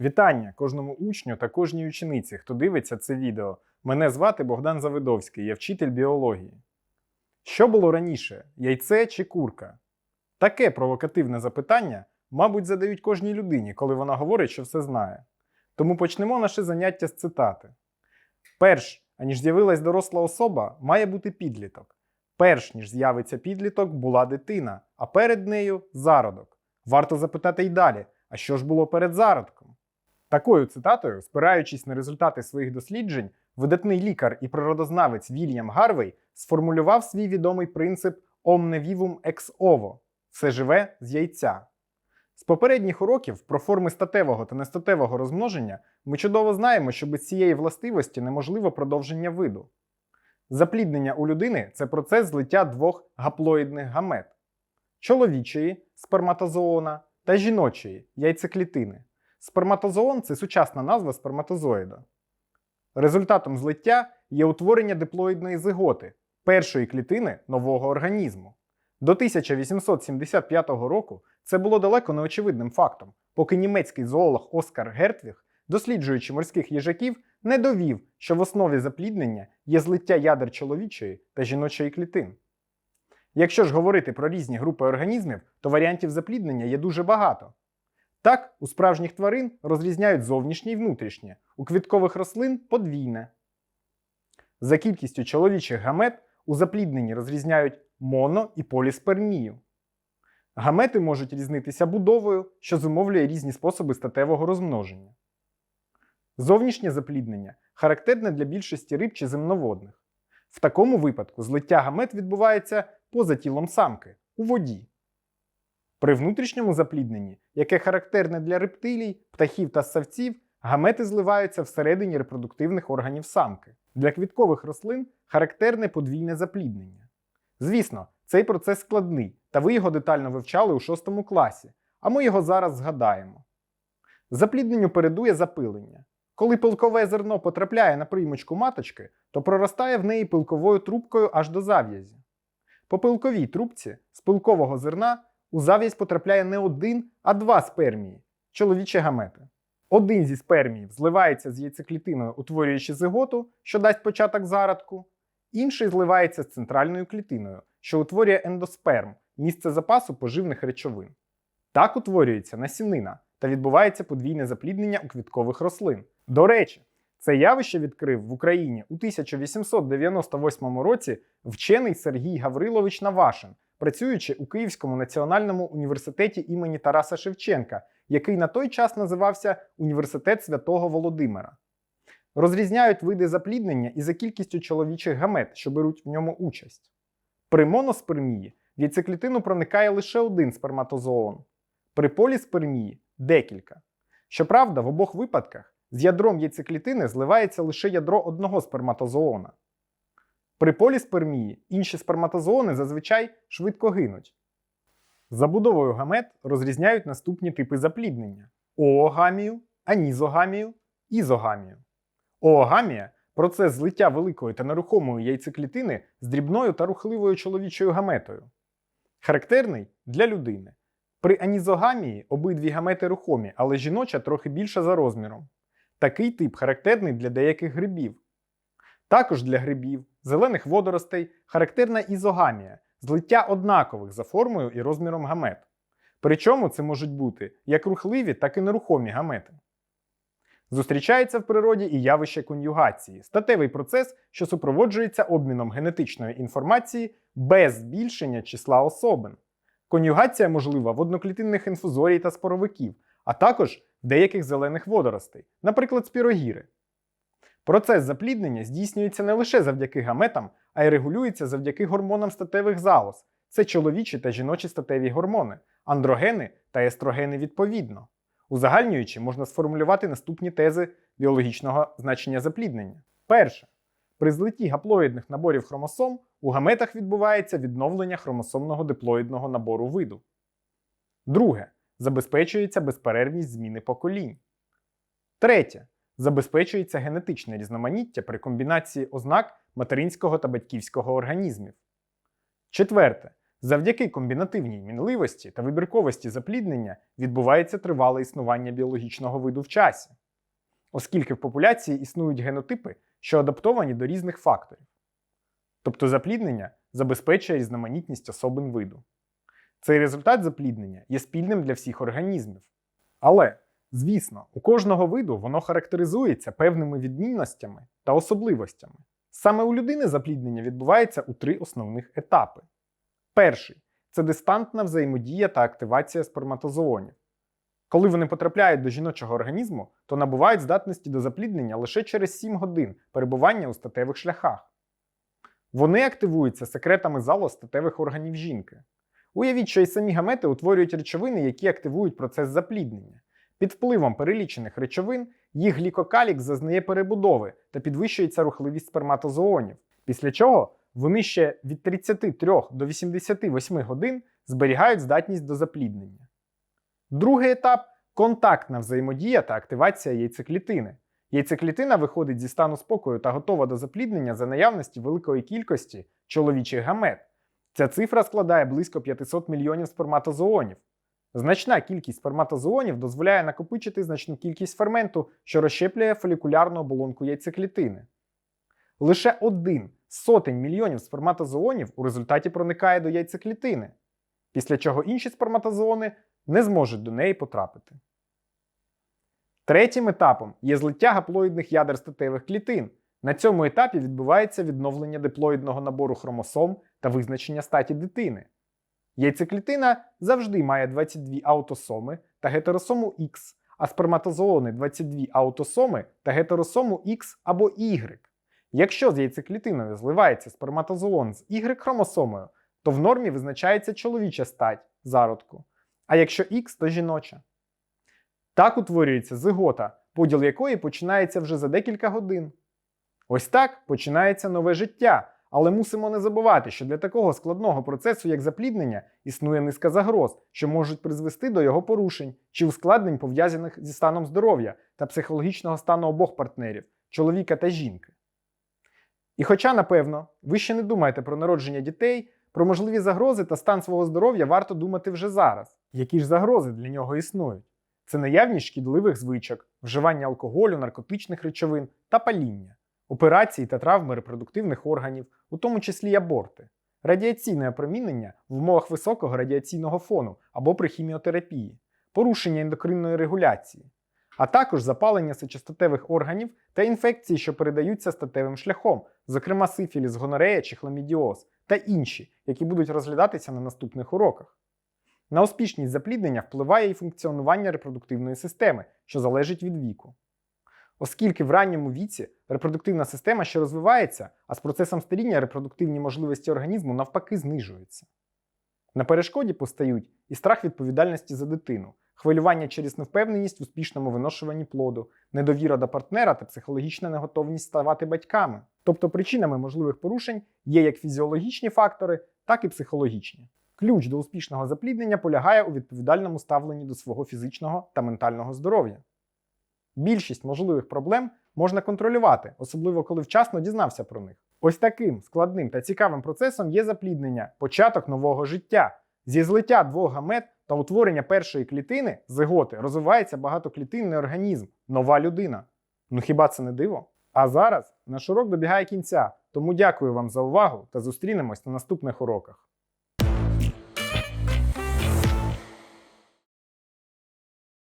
Вітання кожному учню та кожній учениці, хто дивиться це відео. Мене звати Богдан Завидовський, я вчитель біології. Що було раніше яйце чи курка? Таке провокативне запитання, мабуть, задають кожній людині, коли вона говорить, що все знає. Тому почнемо наше заняття з цитати. Перш, аніж з'явилась доросла особа, має бути підліток. Перш ніж з'явиться підліток, була дитина, а перед нею зародок. Варто запитати й далі: а що ж було перед зародком? Такою цитатою, спираючись на результати своїх досліджень, видатний лікар і природознавець Вільям Гарвей сформулював свій відомий принцип omne vivum ex ovo – все живе з яйця. З попередніх уроків про форми статевого та нестатевого розмноження ми чудово знаємо, що без цієї властивості неможливо продовження виду. Запліднення у людини це процес злиття двох гаплоїдних гамет чоловічої сперматозоона та жіночої яйцеклітини. Сперматозоон це сучасна назва сперматозоїда. Результатом злиття є утворення диплоїдної зиготи першої клітини нового організму. До 1875 року це було далеко неочевидним фактом, поки німецький зоолог Оскар Гертвіг, досліджуючи морських їжаків, не довів, що в основі запліднення є злиття ядер чоловічої та жіночої клітин. Якщо ж говорити про різні групи організмів, то варіантів запліднення є дуже багато. Так, у справжніх тварин розрізняють зовнішнє і внутрішнє, у квіткових рослин подвійне. За кількістю чоловічих гамет у заплідненні розрізняють моно і поліспермію. Гамети можуть різнитися будовою, що зумовлює різні способи статевого розмноження. Зовнішнє запліднення характерне для більшості риб чи земноводних. В такому випадку злиття гамет відбувається поза тілом самки у воді. При внутрішньому заплідненні, яке характерне для рептилій, птахів та ссавців, гамети зливаються всередині репродуктивних органів самки. Для квіткових рослин характерне подвійне запліднення. Звісно, цей процес складний, та ви його детально вивчали у 6 класі, а ми його зараз згадаємо. Заплідненню передує запилення. Коли пилкове зерно потрапляє на приймочку маточки, то проростає в неї пилковою трубкою аж до зав'язі. По пилковій трубці з пилкового зерна у зав'язь потрапляє не один, а два спермії чоловічі гамети. Один зі сперміїв зливається з яйцеклітиною, утворюючи зиготу, що дасть початок зародку, інший зливається з центральною клітиною, що утворює ендосперм місце запасу поживних речовин. Так утворюється насінина та відбувається подвійне запліднення у квіткових рослин. До речі, це явище відкрив в Україні у 1898 році вчений Сергій Гаврилович Навашин, працюючи у Київському національному університеті імені Тараса Шевченка, який на той час називався Університет Святого Володимира. Розрізняють види запліднення і за кількістю чоловічих гамет, що беруть в ньому участь. При моноспермії в яйцеклітину проникає лише один сперматозоон, при поліспермії декілька. Щоправда, в обох випадках з ядром яйцеклітини зливається лише ядро одного сперматозоона. При поліспермії інші сперматозоони зазвичай швидко гинуть. Забудовою гамет розрізняють наступні типи запліднення: оогамію, анізогамію, ізогамію. Оогамія процес злиття великої та нерухомої яйцеклітини з дрібною та рухливою чоловічою гаметою. Характерний для людини. При анізогамії обидві гамети рухомі, але жіноча трохи більша за розміром. Такий тип характерний для деяких грибів. Також для грибів, зелених водоростей характерна ізогамія злиття однакових за формою і розміром гамет. Причому це можуть бути як рухливі, так і нерухомі гамети. Зустрічається в природі і явище конюгації статевий процес, що супроводжується обміном генетичної інформації без збільшення числа особин. Конюгація можлива в одноклітинних інфузорій та споровиків, а також деяких зелених водоростей, наприклад, спірогіри. Процес запліднення здійснюється не лише завдяки гаметам, а й регулюється завдяки гормонам статевих залоз. Це чоловічі та жіночі статеві гормони, андрогени та естрогени відповідно. Узагальнюючи, можна сформулювати наступні тези біологічного значення запліднення. Перше. При злитті гаплоїдних наборів хромосом у гаметах відбувається відновлення хромосомного диплоїдного набору виду. Друге. Забезпечується безперервність зміни поколінь. Третє. Забезпечується генетичне різноманіття при комбінації ознак материнського та батьківського організмів. Четверте. Завдяки комбінативній мінливості та вибірковості запліднення відбувається тривале існування біологічного виду в часі, оскільки в популяції існують генотипи, що адаптовані до різних факторів. Тобто запліднення забезпечує різноманітність особин виду. Цей результат запліднення є спільним для всіх організмів. Але, звісно, у кожного виду воно характеризується певними відмінностями та особливостями. Саме у людини запліднення відбувається у три основних етапи. Перший це дистантна взаємодія та активація сперматозоонів. Коли вони потрапляють до жіночого організму, то набувають здатності до запліднення лише через 7 годин перебування у статевих шляхах. Вони активуються секретами залу статевих органів жінки. Уявіть, що і самі гамети утворюють речовини, які активують процес запліднення. Під впливом перелічених речовин їх глікокалік зазнає перебудови та підвищується рухливість сперматозоонів, після чого вони ще від 33 до 88 годин зберігають здатність до запліднення. Другий етап контактна взаємодія та активація яйцеклітини. Яйцеклітина виходить зі стану спокою та готова до запліднення за наявності великої кількості чоловічих гамет. Ця цифра складає близько 500 мільйонів сперматозоонів. Значна кількість сперматозоонів дозволяє накопичити значну кількість ферменту, що розщеплює фолікулярну оболонку яйцеклітини. Лише один з сотень мільйонів сперматозоонів у результаті проникає до яйцеклітини, після чого інші сперматозоони не зможуть до неї потрапити. Третім етапом є злиття гаплоїдних ядер статевих клітин. На цьому етапі відбувається відновлення диплоїдного набору хромосом та визначення статі дитини. Яйцеклітина завжди має 22 аутосоми та гетеросому X, а сперматозоони 22 аутосоми та гетеросому X або Y. Якщо з яйцеклітиною зливається сперматозоон з Y-хромосомою, то в нормі визначається чоловіча стать зародку, а якщо X, то жіноча. Так утворюється зигота, поділ якої починається вже за декілька годин. Ось так починається нове життя, але мусимо не забувати, що для такого складного процесу, як запліднення, існує низка загроз, що можуть призвести до його порушень чи ускладнень, пов'язаних зі станом здоров'я та психологічного стану обох партнерів чоловіка та жінки. І хоча, напевно, ви ще не думаєте про народження дітей, про можливі загрози та стан свого здоров'я варто думати вже зараз. Які ж загрози для нього існують? Це наявність шкідливих звичок, вживання алкоголю, наркотичних речовин та паління, операції та травми репродуктивних органів, у тому числі аборти, радіаційне опромінення в умовах високого радіаційного фону або при хіміотерапії, порушення ендокринної регуляції, а також запалення сечостатевих органів та інфекції, що передаються статевим шляхом, зокрема сифіліс, гонорея чи хламідіоз, та інші, які будуть розглядатися на наступних уроках. На успішність запліднення впливає і функціонування репродуктивної системи, що залежить від віку. Оскільки в ранньому віці репродуктивна система ще розвивається, а з процесом старіння репродуктивні можливості організму навпаки знижуються. На перешкоді постають і страх відповідальності за дитину, хвилювання через невпевненість в успішному виношуванні плоду, недовіра до партнера та психологічна неготовність ставати батьками. Тобто причинами можливих порушень є як фізіологічні фактори, так і психологічні. Ключ до успішного запліднення полягає у відповідальному ставленні до свого фізичного та ментального здоров'я. Більшість можливих проблем можна контролювати, особливо коли вчасно дізнався про них. Ось таким складним та цікавим процесом є запліднення, початок нового життя. Зі злиття двох гамет та утворення першої клітини зиготи розвивається багатоклітинний організм, нова людина. Ну хіба це не диво? А зараз наш урок добігає кінця, тому дякую вам за увагу та зустрінемось на наступних уроках.